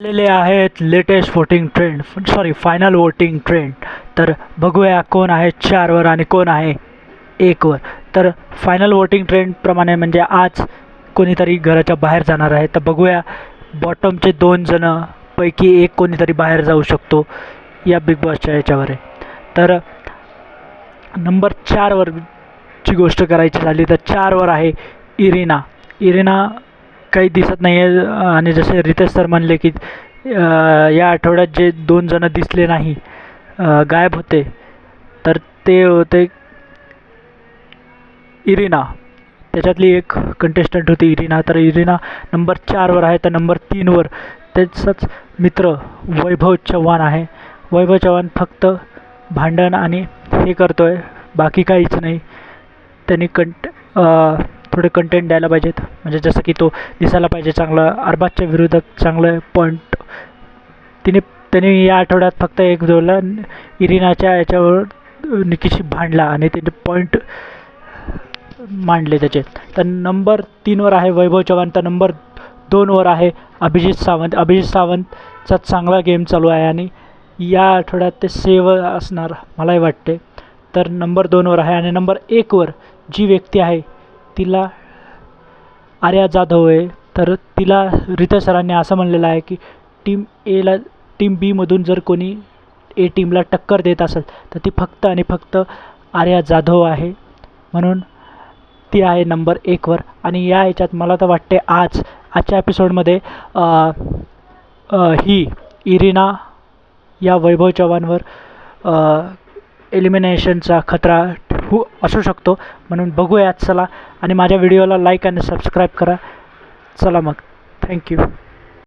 आलेले आहेत latest voting trend sorry final voting trend तर बघूया कोण आहे चारवर आणि कोण आहे एकवर. तर फायनल वोटिंग ट्रेंडप्रमाणे म्हणजे आज कोणीतरी घराच्या बाहेर जाणार आहे. तर बघूया बॉटमचे दोन जणं पैकी एक कोणीतरी बाहेर जाऊ शकतो या बिग बॉसच्या याच्यावर. आहे तर नंबर चारवर ची गोष्ट करायची झाली तर चारवर आहे इरिना. इरिना काही दिसत नाही आहे आणि जसे रितेश सर म्हणले की या आठवड्यात जे दोन जणं दिसले नाही गायब होते तर ते होते इरिना. त्याच्यातली एक कंटेस्टंट होती इरिना. तर इरिना नंबर चारवर आहे तर नंबर तीनवर त्याचाच मित्र वैभव चव्हाण आहे. वैभव चव्हाण फक्त भांडण आणि हे करतो आहे बाकी काहीच नाही. त्यांनी कंट थोडे कंटेंट द्यायला पाहिजेत. म्हणजे जसं की तो दिसायला पाहिजे चांगलं. अरबाजच्या विरोधात चांगलं पॉईंट तिने त्याने या आठवड्यात फक्त एक जोडला. इरिनाच्या याच्यावर निकीशी भांडला आणि त्याने पॉईंट मांडले त्याचे. तर नंबर तीनवर आहे वैभव चव्हाण. तर नंबर दोनवर आहे अभिजित सावंत. अभिजित सावंतचा चांगला गेम चालू आहे आणि या आठवड्यात ते सेव असणार मलाही वाटते. तर नंबर दोनवर आहे आणि नंबर एकवर जी व्यक्ती आहे तिला आर्या जाधव आहे. तर तिला रितेश सरांनी असं म्हणलेलं आहे की टीम एला टीम बीमधून जर कोणी ए टीमला टक्कर देत असेल तर ती फक्त आणि फक्त आर्या जाधव आहे. म्हणून ती आहे नंबर एकवर आणि या ह्याच्यात मला तर वाटते आज आजच्या एपिसोडमध्ये ही इरिना या वैभव चव्हाणवर एलिमिनेशनचा खतरा हो असू शकतो. म्हणून बघूयात चला. आणि माझ्या व्हिडिओला लाईक आणि सबस्क्राईब करा. चला मग. थँक्यू